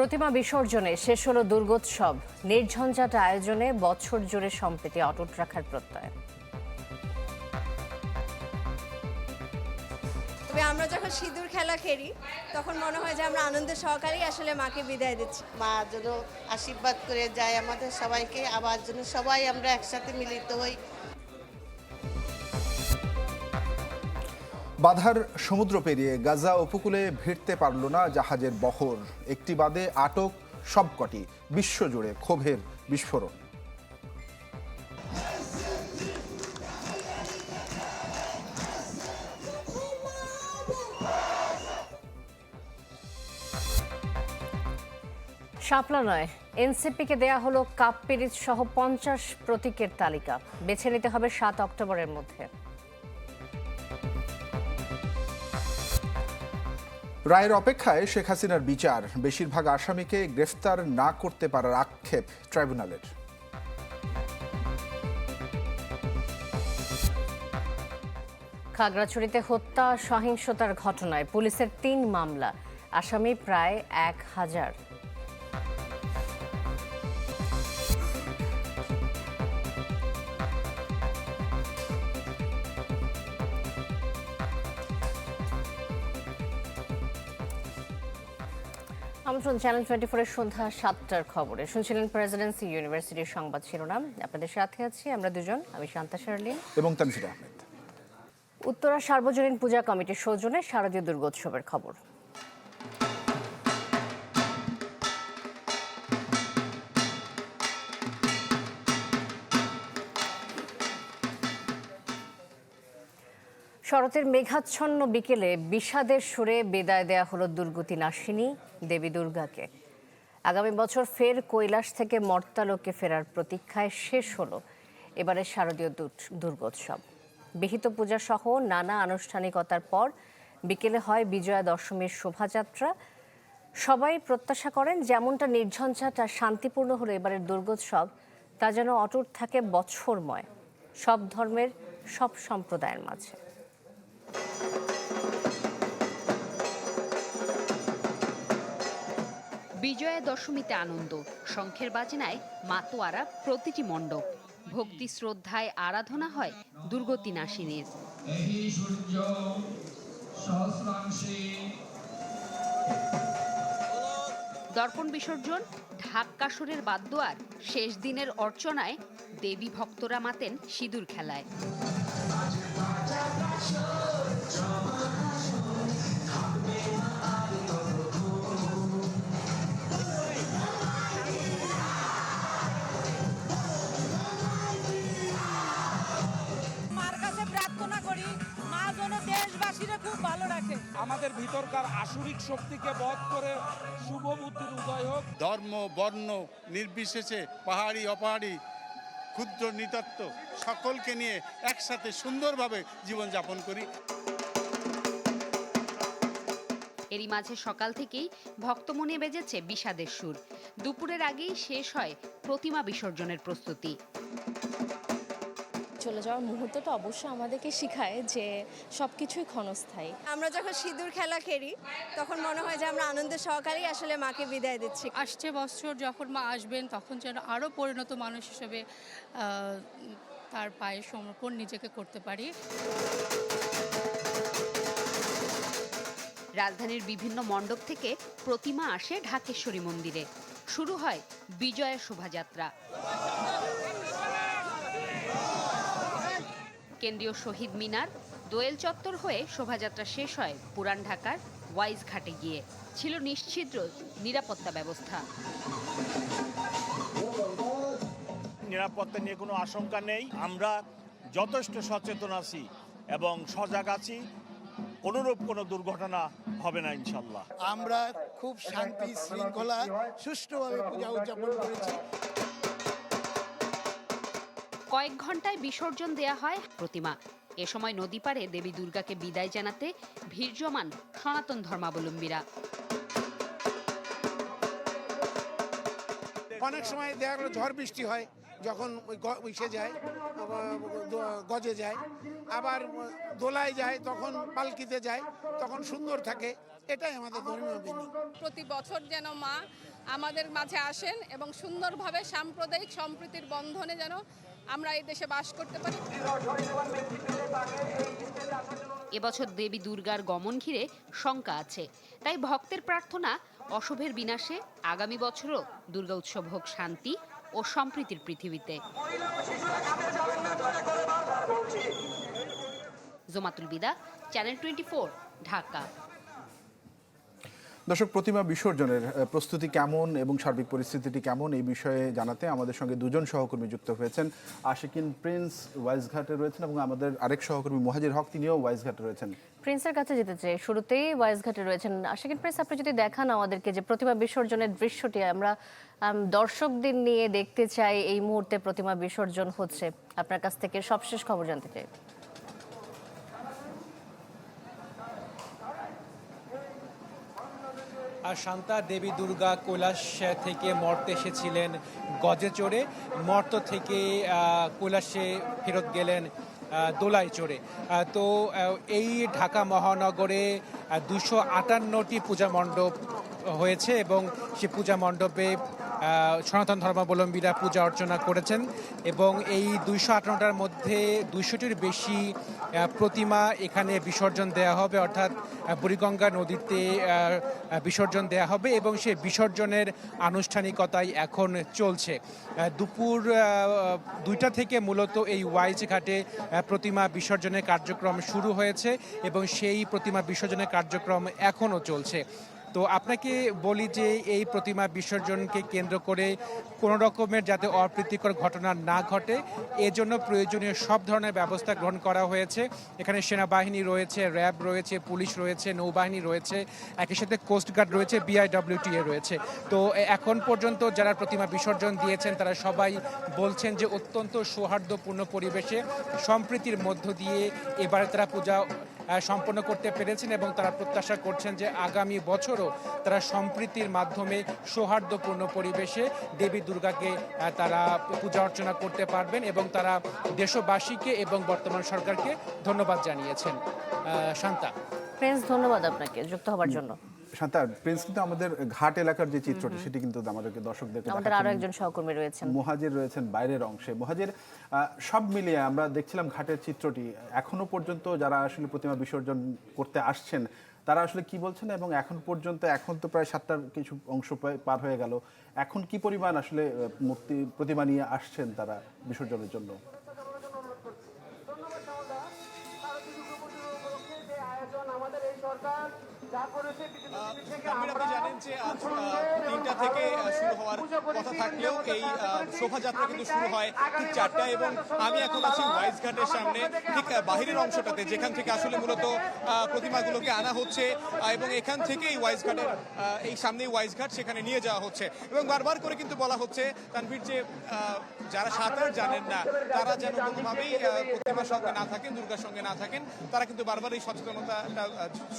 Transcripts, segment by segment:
প্রতিমা বিসর্জনে শেষ হলো দুর্গোৎসব। নির্ঝঞ্ঝাট আয়োজনে বছর জুড়ে সম্প্রীতি অটুট রাখার প্রত্যয়। তবে আমরা যখন সিঁদুর খেলা খেলি তখন মনে হয় যে আমরা আনন্দের সহকারেই আসলে মাকে বিদায় দিচ্ছি। মা যেন আশীর্বাদ করে যায় আমাদের সবাইকে আবার যেন সবাই আমরা একসাথে মিলিত হই। বাধার সমুদ্র পেরিয়ে গাজা উপকূলে ভিড়তে পারল না জাহাজের বহর। একটি বাদে আটক সবকটি বিশ্বজুড়ে ক্ষোভের বিস্ফোরণ। শাপলা নয়, এনসিপিকে দেয়া হলো কাপ পিরিচ সহ পঞ্চাশ প্রতীকের তালিকা। বেছে নিতে হবে সাত অক্টোবরের মধ্যে। রায়ের অপেক্ষায় শেখ হাসিনার বিচার। বেশিরভাগ আসামিকে গ্রেফতার না করতে পারার আক্ষেপ ট্রাইব্যুনালের। খাগড়াছড়িতে হত্যা, সহিংসতার ঘটনায় পুলিশের তিন মামলা। আসামি প্রায় এক হাজার। আমন্ত্রণ চ্যানেল টোয়েন্টি ফোরের সন্ধ্যা সাতটার খবরে। শুনছিলেন প্রেসিডেন্সি ইউনিভার্সিটির সংবাদ শিরোনাম। আপনাদের সাথে আছি আমরা দুজন আমি শান্তা শারলিন। এবং তানসির আহমেদ। উত্তরা সার্বজনীন পূজা কমিটির সৌজন্যে শারদীয় দুর্গোৎসবের খবর। শরতের মেঘাচ্ছন্ন বিকেলে বিষাদের সুরে বিদায় দেয়া হলো দুর্গতি নাশিনী। দেবী দুর্গাকে। আগামী বছর ফের কৈলাস থেকে মর্তালোকে ফেরার প্রতীক্ষায় শেষ হলো এবারের শারদীয় দুর- দুর্গোৎসব। বিহিত পূজা সহ নানা আনুষ্ঠানিকতার পর বিকেলে হয় বিজয়া দশমীর শোভাযাত্রা। সবাই প্রত্যাশা করেন যেমনটা নির্ঝঞ্ঝাট শান্তিপূর্ণ হলো এবারের দুর্গোৎসব, তা যেন অটুট থাকে বছরময়। সব ধর্মের, সব সম্প্রদায়ের মাঝে। বিজয়া দশমীতে আনন্দ। শঙ্খের বাজনায় মাতোয়ারা প্রতিটি মণ্ডপ। ভক্তি শ্রদ্ধায় আরাধনা হয় দুর্গতি সহস্রাংশে। দর্পণ বিসর্জন ঢাক্কাসুরের বাদ্যয়ার শেষ দিনের অর্চনায় দেবী ভক্তরা মাতেন সিঁদুর খেলায়। আমাদের ভিতরকার আসুরিক শক্তিকে বধ করে শুভ বুদ্ধির উদয় হোক। ধর্ম বর্ণ নির্বিশেষে পাহাড়ি অপাহাড়ি ক্ষুদ্র নিতত্ব সকলকে নিয়ে একসাথে সুন্দরভাবে জীবনযাপন করি। এরই মাঝে সকাল থেকেই ভক্তমনে বেজেছে বিষাদের সুর। দুপুরের আগেই শেষ হয় প্রতিমা বিসর্জনের প্রস্তুতি। চলে যাওয়ার মুহূর্তটা অবশ্যই আমাদেরকে শেখায় যে সব কিছুই ক্ষণস্থায়ী। আমরা যখন সিঁদুর খেলা খেলি তখন মনে হয় যে আমরা আনন্দের সহকারেই আসলে মাকে বিদায় দিচ্ছি। আসছে বছর যখন মা আসবেন তখন যেন আরও পরিণত মানুষ হিসেবে তার পায়ে সমর্পণ নিজেকে করতে পারি। রাজধানীর বিভিন্ন মণ্ডপ থেকে প্রতিমা আসে ঢাকেশ্বরী মন্দিরে। শুরু হয় বিজয়া শোভাযাত্রা। কেন্দ্রীয় শহীদ মিনার দোয়েল চত্বর হয়ে শোভাযাত্রা শেষ হয় পুরান ঢাকার ওয়াইজ ঘাটে গিয়ে। ছিল নিশ্ছিদ্র নিরাপত্তা ব্যবস্থা। নিরাপত্তা নিয়ে কোনো আশঙ্কা নেই। আমরা যথেষ্ট সচেতন আছি এবং সজাগ আছি। অনুরূপ কোনো দুর্ঘটনা হবে না ইনশাল্লাহ আমরা খুব শান্তি শৃঙ্খলা সুষ্ঠুভাবে পূজা উদযাপন করেছি। কয়েক ঘন্টায় বিসর্জন দেয়া হয় প্রতিমা। এ সময় নদী পাড়ে দেবী দুর্গাকে বিদায় জানাতে ভিড় জমান সনাতন ধর্মাবলম্বীরা। অনেক সময় দেখা গেলো ঝড় বৃষ্টি হয় যখন ওই ইসে যায় গজে যায় আবার দোলায় যায় তখন পালকিতে যায় তখন সুন্দর থাকে এটাই আমাদের ধর্মীয় বিধি প্রতি বছর যেন মা আমাদের মাঝে আসেন এবং সুন্দরভাবে সাম্প্রদায়িক সম্প্রীতির বন্ধনে যেন আমরা এই দেশে বাস করতে পারি। এবছর দেবী দুর্গার গমন ঘিরে শঙ্কা আছে। তাই ভক্তের প্রার্থনা, অশুভের বিনাশে আগামী বছরও দুর্গা উৎসব হোক শান্তি ও সম্প্রীতির পৃথিবীতে। জোমাতুল বিদা, চ্যানেল টোয়েন্টি ঢাকা। দর্শক, প্রতিমা বিসর্জনের প্রস্তুতি কেমন এবং সার্বিক পরিস্থিতিটি কেমন এই বিষয়ে জানাতে আমাদের সঙ্গে দুজন সহকর্মী যুক্ত হয়েছেন। আশিকিন প্রিন্স ওয়াইজঘাটে রয়েছেন এবং আমাদের আরেক সহকর্মী মহাজির হক, তিনিও ওয়াইজঘাটে রয়েছেন। প্রিন্সের কাছে যেতে চাই। শুরুতেই ওয়াইজঘাটে রয়েছেন আশিকিন প্রিন্স, আপনি যদি দেখান আমাদেরকে যে প্রতিমা বিসর্জনের দৃশ্যটি, আমরা দর্শকদের নিয়ে দেখতে চাই এই মুহূর্তে প্রতিমা বিসর্জন হচ্ছে। আপনার কাছ থেকে সবশেষ খবর জানতে চাই। শান্তা দেবী দুর্গা কৈলাস থেকে মর্তে এসেছিলেন গজে চড়ে মর্ত থেকে কৈলাসে ফেরত গেলেন দোলাই চড়ে তো এই ঢাকা মহানগরে দুশো আটান্নটি পূজা মণ্ডপ হয়েছে এবং সে পূজা মণ্ডপে সনাতন ধর্মাবলম্বীরা পূজা অর্চনা করেছেন এবং এই দুইশো আটান্নটার মধ্যে দুইশোটির বেশি প্রতিমা এখানে বিসর্জন দেওয়া হবে। অর্থাৎ বুড়িগঙ্গা নদীতে বিসর্জন দেওয়া হবে এবং সে বিসর্জনের আনুষ্ঠানিকতাই এখন চলছে। দুপুর দুইটা থেকে মূলত এই ওয়াইজ ঘাটে প্রতিমা বিসর্জনের কার্যক্রম শুরু হয়েছে এবং সেই প্রতিমা বিসর্জনের কার্যক্রম এখনও চলছে। তো আপনাকে বলি যে এই প্রতিমা বিসর্জনকে কেন্দ্র করে কোনো রকমের যাতে অপ্রীতিকর ঘটনা না ঘটে, এজন্য প্রয়োজনীয় সব ধরনের ব্যবস্থা গ্রহণ করা হয়েছে। এখানে সেনাবাহিনী রয়েছে, র্যাব রয়েছে, পুলিশ রয়েছে, নৌবাহিনী রয়েছে, একই সাথে কোস্টগার্ড রয়েছে বিআইডব্লিউটিএ রয়েছে। তো এখন পর্যন্ত যারা প্রতিমা বিসর্জন দিয়েছেন, তারা সবাই বলছেন যে অত্যন্ত সৌহার্দ্যপূর্ণ পরিবেশে, সম্প্রীতির মধ্য দিয়ে এবারে তারা পূজা সম্পন্ন করতে পেরেছেন এবং তারা প্রত্যাশা করছেন যে আগামী বছরও তারা সম্প্রীতির মাধ্যমে সৌহার্দ্যপূর্ণ পরিবেশে দেবী দুর্গাকে তারা পূজা অর্চনা করতে পারবেন এবং তারা দেশবাসীকে এবং বর্তমান সরকারকে ধন্যবাদ জানিয়েছেন। শান্তা। ফ্রেন্ডস ধন্যবাদ আপনাকে যুক্ত হবার জন্য। শান্তা প্রিন্স কিন্তু আমাদের ঘাট এলাকার যে চিত্রটি সেটি কিন্তু আমাদেরকে দর্শকদেরকে আমাদের আরও একজন সহকর্মী রয়েছেন। মুহাজির রয়েছেন বাইরের অংশে। মুহাজির আহ, সব মিলিয়ে আমরা দেখছিলাম ঘাটের চিত্রটি। এখনও পর্যন্ত যারা আসলে প্রতিমা বিসর্জন করতে আসছেন তারা আসলে কি বলছেন এবং এখন পর্যন্ত এখন তো প্রায় সাতটার কিছু অংশ প্রায় পার হয়ে গেল। এখন কি পরিমাণ আসলে মূর্তি প্রতিমা নিয়ে আসছেন তারা বিসর্জনের জন্য? আপনি জানেন যে আজ তিনটা থেকে শুরু হওয়ার কথা থাকলেও এই শোভাযাত্রা কিন্তু শুরু হয় ঠিক চারটায় এবং আমি এখন আছি ওয়াইজ ঘাটের সামনে ঠিক বাহিরের অংশটাতে যেখান থেকে আসলে মূলত প্রতিমাগুলোকে আনা হচ্ছে এবং এখান থেকেই ওয়াইজ ঘাটের এই সামনেই ওয়াইজ ঘাট সেখানে নিয়ে যাওয়া হচ্ছে। এবং বারবার করে কিন্তু বলা হচ্ছে তানভীর যে যারা সাঁতার জানেন না তারা যেন কোনোভাবেই প্রতিমার সঙ্গে না থাকেন দুর্গার সঙ্গে না থাকেন তারা কিন্তু বারবার এই সচেতনতাটা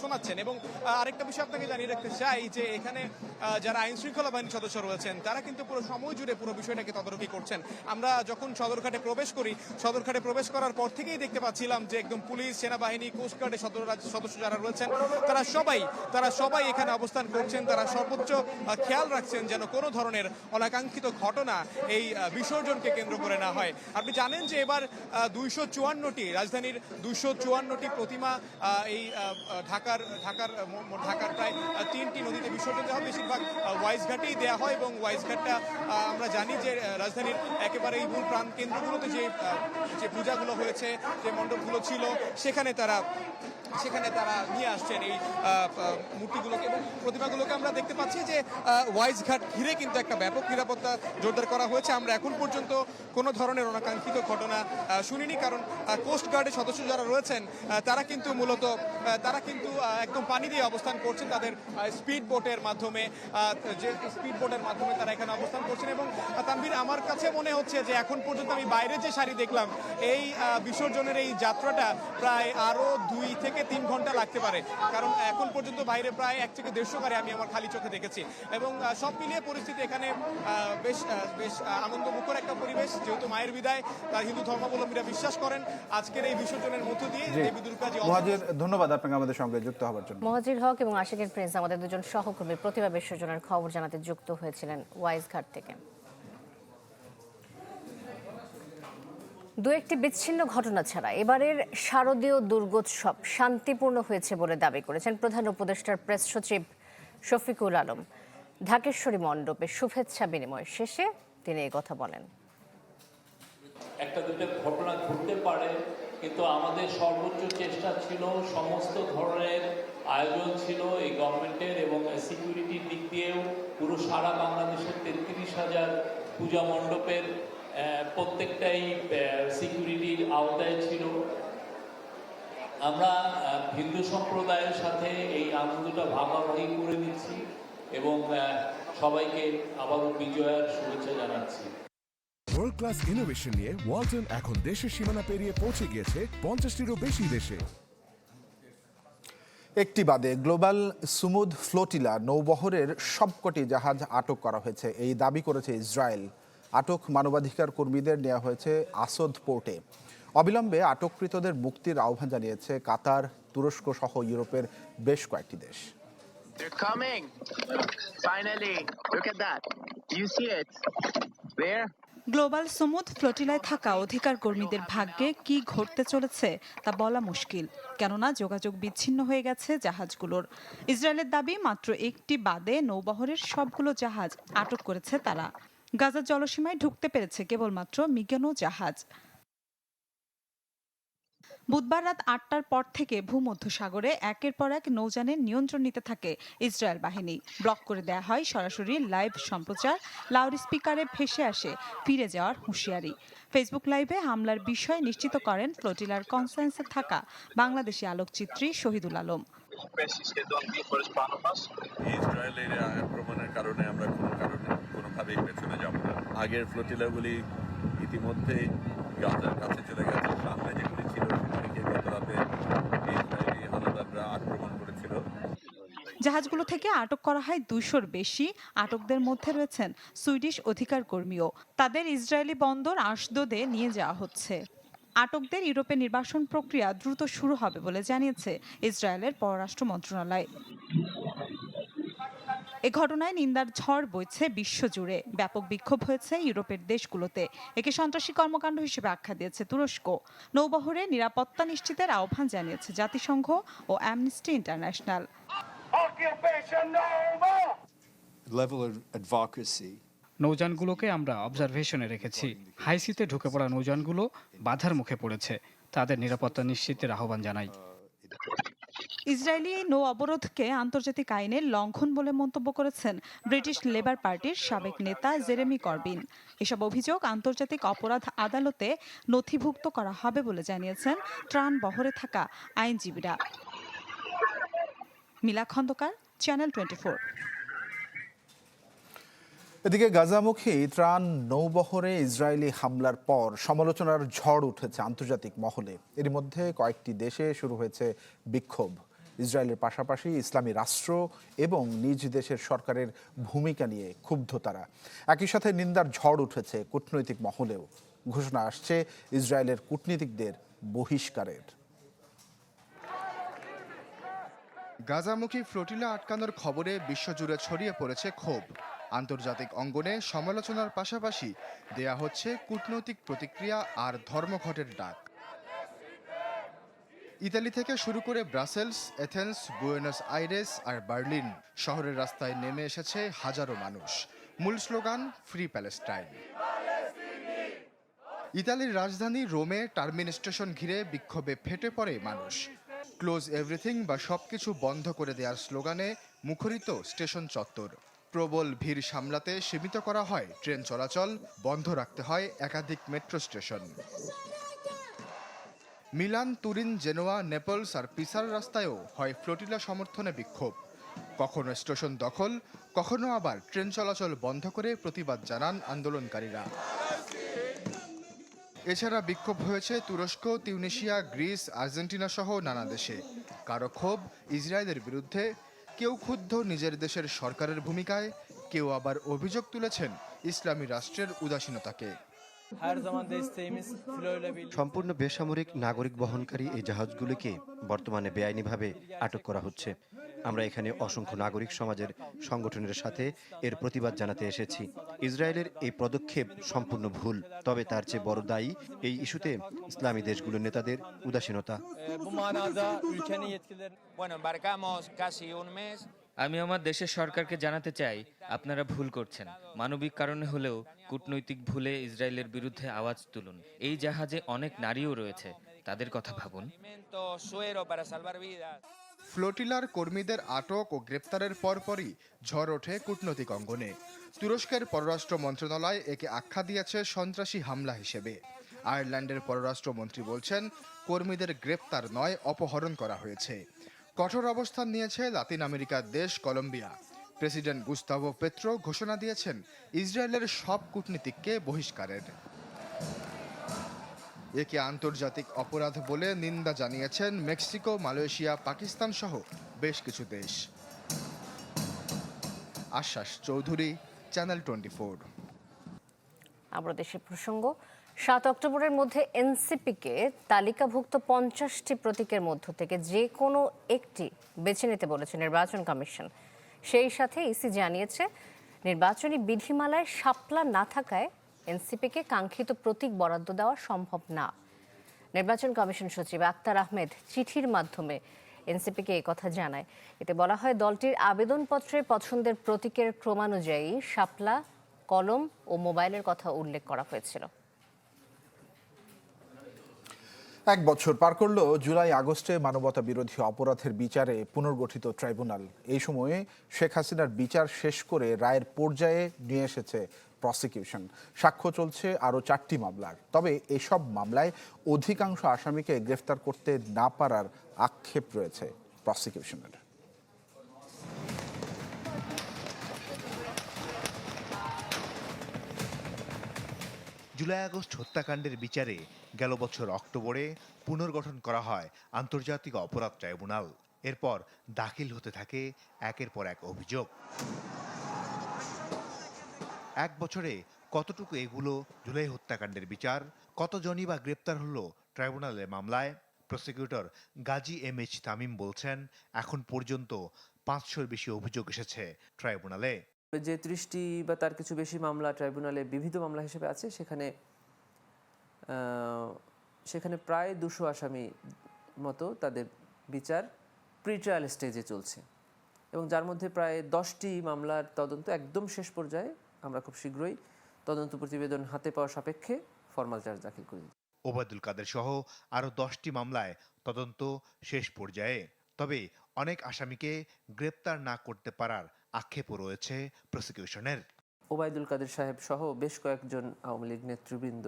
শোনাচ্ছেন। এবং আরেকটা বিষয় আপনাকে জানিয়ে রাখতে চাই যে এখানে যারা আইন শৃঙ্খলা বাহিনীর সদস্য রয়েছেন, তারা কিন্তু পুরো সময় জুড়ে পুরো বিষয়টাকে তদারকি করছেন। আমরা যখন সদরঘাটে প্রবেশ করি, সদরঘাটে প্রবেশ করার পর থেকেই দেখতে পাচ্ছিলাম যে একদম পুলিশ, সেনাবাহিনী কোস্টগার্ডের সদস্য যারা রয়েছেন, তারা সবাই তারা সবাই এখানে অবস্থান করছেন। তারা সর্বোচ্চ খেয়াল রাখছেন যেন কোনো ধরনের অনাকাঙ্ক্ষিত ঘটনা এই বিসর্জনকে কেন্দ্র করে না হয়। আপনি জানেন যে এবার দুইশো চুয়ান্নটি, রাজধানীর দুইশো চুয়ান্নটি প্রতিমা এই ঢাকার ঢাকার ঢাকার প্রায় তিনটি নদীতে বিসর্জন দেওয়া হয়। বেশিরভাগ ওয়াইজ ঘাটেই দেওয়া হয় এবং ওয়াইজ ঘাটটা আমরা জানি যে রাজধানীর একেবারে এই মূল প্রাণ কেন্দ্রগুলোতে যে যে পূজাগুলো হয়েছে যে মণ্ডপগুলো ছিল সেখানে তারা সেখানে তারা নিয়ে আসছেন এই মূর্তিগুলোকে। এবং প্রতিমাগুলোকে আমরা দেখতে পাচ্ছি যে আহ, ওয়াইজ ঘাট ঘিরে কিন্তু একটা ব্যাপক নিরাপত্তা জোরদার করা হয়েছে। আমরা এখন পর্যন্ত কোনো ধরনের অনাকাঙ্ক্ষিত ঘটনা শুনিনি কারণ কোস্ট গার্ডের সদস্য যারা রয়েছেন তারা কিন্তু মূলত তারা কিন্তু একদম পানি দিয়ে অবস্থান করছেন তাদের স্পিড বোটের মাধ্যমে যে স্পিড বোটের মাধ্যমে তারা এখানে অবস্থান করছেন এবং আহ, তানভীর আমার কাছে মনে হচ্ছে যে এখন পর্যন্ত আমি বাইরে যে শাড়ি দেখলাম এই বিসর্জনের এই যাত্রাটা প্রায় আরও দুই থেকে তিন ঘণ্টা লাগতে পারে। কারণ এখন পর্যন্ত বাইরে প্রায় এক থেকে দেড়শো গাড়ি আমি আমার খালি চোখে দেখেছি। এবং সব মিলিয়ে পরিস্থিতি এখানে আহ, বেশ বেশ আনন্দমুখর একটা পরিবেশ। যেহেতু মায়ের বিদায় তার হিন্দু ধর্মাবলম্বীরা বিশ্বাস করেন আজকের এই বিসর্জনের মধ্য দিয়ে দেবী দুর্গা যে ধন্যবাদ আপনাকে আমাদের সঙ্গে যুক্ত হওয়ার জন্য। নাজির হক এবং আশিকের প্রিন্স আমাদের দুজন সহকর্মী প্রতিভা বিসর্জনের খবর জানাতে যুক্ত হয়েছিলেন ওয়াইজঘাট থেকে। দু একটি বিচ্ছিন্ন ঘটনা ছাড়া এবারের শারদীয় দুর্গোৎসব শান্তিপূর্ণ হয়েছে বলে দাবি করেছেন প্রধান উপদেষ্টার প্রেস সচিব শফিকুল আলম। ঢাকেশ্বরী মণ্ডপে শুভেচ্ছা বিনিময় শেষে তিনি কথা বলেন। একটা দুটো ঘটনা ঘটতে পারে, কিন্তু আমাদের সর্বোচ্চ চেষ্টা ছিল, সমস্ত ধরনের আয়োজন ছিল এই গভর্নমেন্টের এবং সিকিউরিটির দিক দিয়েও। পুরো সারা বাংলাদেশের তেত্রিশ হাজার পূজা মণ্ডপের প্রত্যেকটাই সিকিউরিটির আওতায় ছিল। আমরা হিন্দু সম্প্রদায়ের সাথে এই আনন্দটা ভাগাভাগি করে নিচ্ছি এবং সবাইকে আবারও বিজয়ার শুভেচ্ছা জানাচ্ছি। ওয়ার্ল্ড ক্লাস ইনোভেশন নিয়ে ওয়ালটন এখন দেশের সীমানা পেরিয়ে পৌঁছে গিয়েছে পঞ্চাশটিরও বেশি দেশে একটি বাদে গ্লোবাল সুমুদ ফ্লোটিলা নৌবহরের সবকটি জাহাজ আটক করা হয়েছে এই দাবি করেছে ইসরায়েল আটক মানবাধিকার কর্মীদের নেওয়া হয়েছে আসদ পোর্টে অবিলম্বে আটককৃতদের মুক্তির আহ্বান জানিয়েছে কাতার তুরস্ক সহ ইউরোপের বেশ কয়েকটি দেশ They're coming. Finally. Look at that. Do you see it? Where? Global সমুদ ফ্লোটিলায় থাকা অধিকার কর্মীদের ভাগ্যে কি ঘটতে চলেছে তা বলা মুশকিল, কেননা যোগাযোগ বিচ্ছিন্ন হয়ে গেছে জাহাজগুলোর। ইসরায়েলের দাবি, মাত্র একটি বাদে নৌবহরের সবগুলো জাহাজ আটক করেছে তারা। গাজার জলসীমায় ঢুকতে পেরেছে কেবলমাত্র মিগানো জাহাজ। বুধবার রাত আটটার পর থেকে ভূমধ্যসাগরে একের পর এক নৌযানের নিয়ন্ত্রণ নিতে থাকে ইসরায়েল বাহিনী। ব্লক করে দেয়া হয় সরাসরি লাইভ সম্প্রচার, লাউড স্পিকারে ভেসে আসে ফিরে যাওয়ার হুঁশিয়ারি। ফেসবুক লাইভে হামলার বিষয় নিশ্চিত করেন ফ্লোটিলার কনফারেন্সে থাকা বাংলাদেশি আলোকচিত্রী শহীদুল আলম। ইসরায়েলের আক্রমণের কারণে আমরা কোনো কারণে কোনোভাবেই পেছনে যাব না আগের ফ্লোটিলাগুলি ইতিমধ্যে গাজার কাছে চলে গেছে, সামনে যেগুলি ছিল সেগুলিকে গত রাতে ইসরায়েলি হানাদাররা আক্রমণ করেছিল জাহাজগুলো থেকে আটক করা হয় দুইশোর বেশি আটকদের মধ্যে রয়েছেন সুইডিশ অধিকার কর্মীও। তাদের ইসরায়েলি বন্দর আশদোদে নিয়ে যাওয়া হচ্ছে। আটকদের ইউরোপে নির্বাসন প্রক্রিয়া দ্রুত শুরু হবে বলে জানিয়েছে ইসরায়েলের পররাষ্ট্র মন্ত্রণালয়। এ ঘটনায় নিন্দার ঝড় বইছে বিশ্বজুড়ে। ব্যাপক বিক্ষোভ হয়েছে ইউরোপের দেশগুলোতে। একে সন্ত্রাসী কর্মকাণ্ড হিসেবে আখ্যা দিয়েছে তুরস্ক। নৌবহরে নিরাপত্তা নিশ্চিতের আহ্বান জানিয়েছে জাতিসংঘ ও Amnesty International level of advocacy. নৌযানগুলোকে আমরা অবজারভেশনে রেখেছি। হাইসিতে ঢুকে পড়া নৌযানগুলো বাধার মুখে পড়েছে। তাদের নিরাপত্তা নিশ্চিতের আহ্বান জানাই। ইসরায়েলি এই নৌ অবরোধকে আন্তর্জাতিক আইনের লঙ্ঘন বলে মন্তব্য করেছেন ব্রিটিশ লেবার পার্টির সাবেক নেতা জেরেমি করবিন। এসব অভিযোগ আন্তর্জাতিক অপরাধ আদালতে নথিভুক্ত করা হবে বলে জানিয়েছেন ত্রাণ বহরে থাকা আইনজীবীরা। Mila Khandaker channel twenty four এদিকে গাজামুখী ত্রাণ নৌবহরে ইসরায়েলি হামলার পর সমালোচনার ঝড় উঠেছে আন্তর্জাতিক মহলে। এর মধ্যে কয়েকটি দেশে শুরু হয়েছে বিক্ষোভ। ইসরায়েলের পাশাপাশি ইসলামী রাষ্ট্র এবং নিজ দেশের সরকারের ভূমিকা নিয়ে ক্ষুব্ধ তারা। একই সাথে নিন্দার ঝড় উঠেছে কূটনৈতিক মহলেও। ঘোষণা আসছে, ইসরায়েলের কূটনীতিকদের বহিষ্কারের। গাজামুখী ফ্লোটিলা আটকানোর খবরে বিশ্বজুড়ে ছড়িয়ে পড়েছে ক্ষোভ। আন্তর্জাতিক অঙ্গনে সমালোচনার পাশাপাশি দেয়া হচ্ছে কূটনৈতিক প্রতিক্রিয়া আর ধর্মঘটের ডাক। ইতালি থেকে শুরু করে ব্রাসেলস, এথেন্স, বুয়েনস আইরেস আর বার্লিন শহরের রাস্তায় নেমে এসেছে হাজারো মানুষ। মূল স্লোগান ফ্রি প্যালেস্টাইন ইতালির রাজধানী রোমে টার্মিন স্টেশন ঘিরে বিক্ষোভে ফেটে পড়ে মানুষ। ক্লোজ এভরিথিং বা সবকিছু বন্ধ করে দেওয়ার স্লোগানে মুখরিত স্টেশন চত্বর। প্রবল ভিড় সামলাতে সীমিত করা হয় ট্রেন চলাচল, বন্ধ রাখতে হয় একাধিক metro station. Milan, Turin, Genoa, Naples আর পিসার রাস্তায়ও হয় ফ্লোটিলা সমর্থনে বিক্ষোভ। কখনো স্টেশন দখল, কখনো আবার ট্রেন চলাচল বন্ধ করে প্রতিবাদ জানান আন্দোলনকারীরা। এছাড়া বিক্ষোভ হয়েছে তুরস্ক তিউনিশিয়া গ্রিস, আর্জেন্টিনা সহ নানা দেশে। কারও ক্ষোভ ইসরায়েলের বিরুদ্ধে, কেউ ক্ষুব্ধ নিজের দেশের সরকারের ভূমিকায়, কেউ আবার অভিযোগ তুলেছেন ইসলামী রাষ্ট্রের উদাসীনতাকে। সম্পূর্ণ বেসামরিক নাগরিক বহনকারী এই জাহাজগুলিকে বর্তমানে বেআইনিভাবে আটক করা হচ্ছে। আমরা এখানে অসংখ্য নাগরিক সমাজের সংগঠনের সাথে এর প্রতিবাদ জানাতে এসেছি। ইসরায়েলের এই পদক্ষেপ সম্পূর্ণ ভুল, তবে তার চেয়ে বড় দায়ী এই ইস্যুতে ইসলামী দেশগুলোর নেতাদের উদাসীনতা. আমি আমার দেশের সরকারকে জানাতে চাই, আপনারা ভুল করছেন। মানবিক কারণে হলেও কূটনৈতিক ভুলে ইসরায়েলের বিরুদ্ধে আওয়াজ তুলুন। এই জাহাজে অনেক নারীও রয়েছে। তাদের কথা ভাবুন। ফ্লোটিলার কর্মীদের আটক ও গ্রেপ্তারের পরপরই ঝড় ওঠে কূটনৈতিক অঙ্গনে। তুরস্কের পররাষ্ট্র মন্ত্রণালয় একে আখ্যা দিয়েছে সন্ত্রাসী হামলা হিসেবে। আয়ারল্যান্ডের পররাষ্ট্রমন্ত্রী বলছেন, কর্মীদের গ্রেপ্তার নয়, অপহরণ করা হয়েছে। কঠোর অবস্থান নিয়েছে লাতিন আমেরিকার দেশ কলম্বিয়া। প্রেসিডেন্ট গুস্তাভো পেত্রো ঘোষণা দিয়েছেন, ইসরায়েলের সব কূটনীতিককে বহিষ্কারের। একে আন্তর্জাতিক অপরাধ বলে নিন্দা জানিয়েছেন মেক্সিকো, মালয়েশিয়া, পাকিস্তান সহ বেশ কিছু দেশ। আশ্বাস চৌধুরী, চ্যানেল টোয়েন্টি ফোর আমরা দেশের প্রসঙ্গ, সাত অক্টোবরের মধ্যে এনসিপিকে তালিকাভুক্ত পঞ্চাশটি প্রতীকের মধ্য থেকে যে কোনো একটি বেছে নিতে বলেছে নির্বাচন কমিশন। সেই সাথে ইসি জানিয়েছে, নির্বাচনী বিধিমালায় শাপলা না থাকায় এনসিপিকে কাঙ্ক্ষিত প্রতীক বরাদ্দ দেওয়া সম্ভব না। নির্বাচন কমিশন সচিব আক্তার আহমেদ চিঠির মাধ্যমে এনসিপিকে কথা জানায়। এতে বলা হয়, দলটির আবেদনপত্রে পছন্দের প্রতীকের ক্রমানুযায়ী শাপলা, কলম ও মোবাইলের কথা উল্লেখ করা হয়েছিল। এক বছর পার করল জুলাই আগস্টে মানবতা বিরোধী অপরাধের বিচারে পুনর্গঠিত ট্রাইব্যুনাল। এই সময়ে শেখ হাসিনার বিচার শেষ করে রায়ের পর্যায়ে নিয়ে এসেছে প্রসিকিউশন সাক্ষ্য চলছে আরও চারটি মামলার তবে এসব মামলায় অধিকাংশ আসামিকে গ্রেফতার করতে না পারার আক্ষেপ রয়েছে প্রসিকিউশনের জুলাই আগস্ট হত্যাকাণ্ডের বিচারে গেল বছর অক্টোবরে পুনর্গঠন করা হয় আন্তর্জাতিক অপরাধ ট্রাইব্যুনাল। এরপর দাখিল হতে থাকে একের পর এক অভিযোগ। এক বছরে কতটুকু এগুলো জুলাই হত্যাকাণ্ডের বিচার, কতজনই বা গ্রেপ্তার হলো ট্রাইব্যুনালের মামলায়? Prosecutor Gazi M H Tamim বলছেন, এখন পর্যন্ত পাঁচশোর বেশি অভিযোগ এসেছে ট্রাইব্যুনালে। যে ত্রিশটি বা তার কিছু বেশি মামলা ট্রাইব্যুনালে বিবিধ মামলা হিসেবে আছে, সেখানে সেখানে প্রায় দুশো আসামি মতো তাদের বিচার প্রি ট্রায়াল স্টেজে চলছে। এবং যার মধ্যে প্রায় দশটি মামলার তদন্ত একদম শেষ পর্যায়ে আমরা খুব শীঘ্রই তদন্ত প্রতিবেদন হাতে পাওয়া সাপেক্ষে ফর্মাল চার্জ দাখিল করি ওবায়দুল কাদের সহ আরও দশটি মামলায় তদন্ত শেষ পর্যায়ে। তবে অনেক আসামিকে গ্রেপ্তার না করতে পারার আক্ষেপও রয়েছে প্রসিকিউশনের। ওবায়দুল কাদের সাহেব সহ বেশ কয়েকজন আওয়ামী লীগ নেতৃবৃন্দ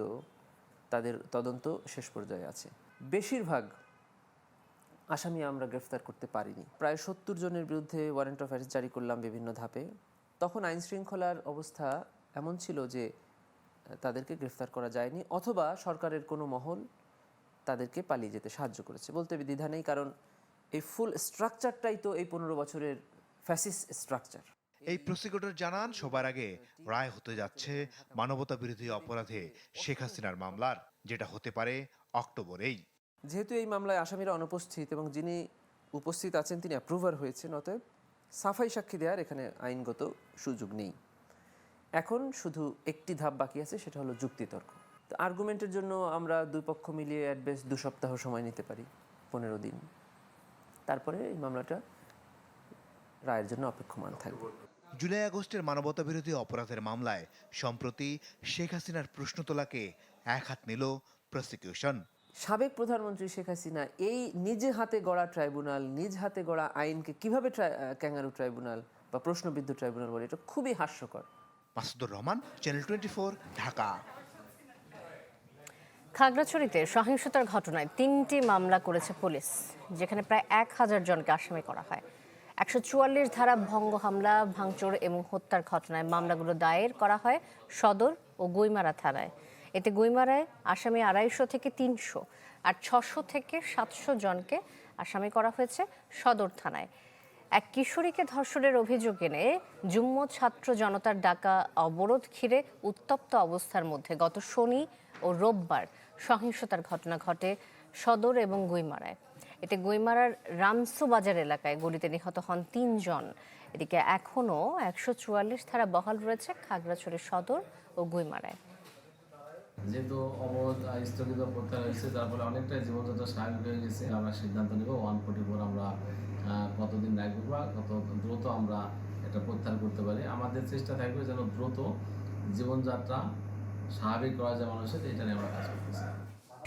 তাদের তদন্ত শেষ পর্যায়ে আছে। বেশিরভাগ আসামি আমরা গ্রেফতার করতে পারিনি। প্রায় সত্তর জনের বিরুদ্ধে ওয়ারেন্ট অফ অ্যারেস্ট জারি করলাম বিভিন্ন ধাপে। তখন আইন শৃঙ্খলার অবস্থা এমন ছিল যে তাদেরকে গ্রেফতার করা যায়নি অথবা সরকারের কোনো মহল তাদেরকে পালিয়ে যেতে সাহায্য করেছে। বলতে দ্বিধা নেই কারণ এই ফুল স্ট্রাকচারটাই তো এই পনেরো বছরের ফ্যাসিস স্ট্রাকচার। এই প্রসিকিউটর জানান সবার আগে রায় হতে যাচ্ছে মানবতা বিরোধী অপরাধে শেখ হাসিনার মামলার যেটা হতে পারে অক্টোবরেই যেহেতু এই মামলায় আসামিরা অনুপস্থিত এবং যিনি উপস্থিত আছেন তিনি অ্যাপ্রুভার হয়েছেন অতএব সাফাই সাক্ষী দেওয়ার এখানে আইনগত সুযোগ নেই। এখন শুধু একটি ধাপ বাকি আছে, সেটা হলো যুক্তিতর্ক। তো আর্গুমেন্টের জন্য আমরা দুই পক্ষ মিলিয়ে অ্যাডবেস দু সপ্তাহ সময় নিতে পারি, পনেরো দিন। তারপরে এই মামলাটা রায়ের জন্য অপেক্ষমান থাকবে। জুলাই আগস্টের মানবতা বিরোধী অপরাধের মামলায় সম্প্রতি শেখ হাসিনার প্রশ্ন তোলাকে এক হাত নিল প্রসিকিউশন সাবেক প্রধানমন্ত্রী শেখ হাসিনা এই নিজে হাতে গড়া ট্রাইব্যুনাল নিজ হাতে গড়া আইনকে কীভাবে ক্যাঙ্গারু ট্রাইব্যুনাল বা প্রশ্নবিদ্ধ ট্রাইব্যুনাল বলে এটা খুবই হাস্যকর। Masudur Rahman channel twenty Dhaka. খাগড়াছড়িতে সহিংসতার ঘটনায় তিনটি মামলা করেছে পুলিশ যেখানে প্রায় এক হাজার জনকে আসামি করা হয়। একশো চুয়াল্লিশ ধারা ভঙ্গ হামলা ভাঙচুর এবং হত্যার ঘটনায় মামলাগুলো দায়ের করা হয় সদর ও গুইমারা থানায়। এতে গুইমারায় আসামি আড়াইশো থেকে তিনশো আর ছশো থেকে সাতশো জনকে আসামি করা হয়েছে সদর থানায়। এক কিশোরীকে ধর্ষণের অভিযোগ এনে যুগ্ম ছাত্র জনতার ডাকা অবরোধ ঘিরে উত্তপ্ত অবস্থার মধ্যে গত শনি ও রোববার সহিংসতার ঘটনা ঘটে সদর এবং গুইমারায় এতে গুইমারার রামসু বাজার এলাকায় গুলিতে নিহত হন তিনজন। এদিকে এখনও একশো চুয়াল্লিশ ধারা বহাল রয়েছে খাগড়াছড়ি সদর ও গুইমারায় যেহেতু অবরোধ স্থগিত প্রত্যাহার হয়েছে তার ফলে অনেকটাই জীবনযাত্রা স্বাভাবিক হয়ে গেছে, আমরা সিদ্ধান্ত নেব ওয়ান ফোর্টি ফোর আমরা কতদিন রাখব বা কত দ্রুত আমরা এটা প্রত্যাহার করতে পারি। আমাদের চেষ্টা থাকবে যেন দ্রুত জীবনযাত্রা স্বাভাবিক করা যায় মানুষের এটা নিয়ে আমরা কাজ করতেছি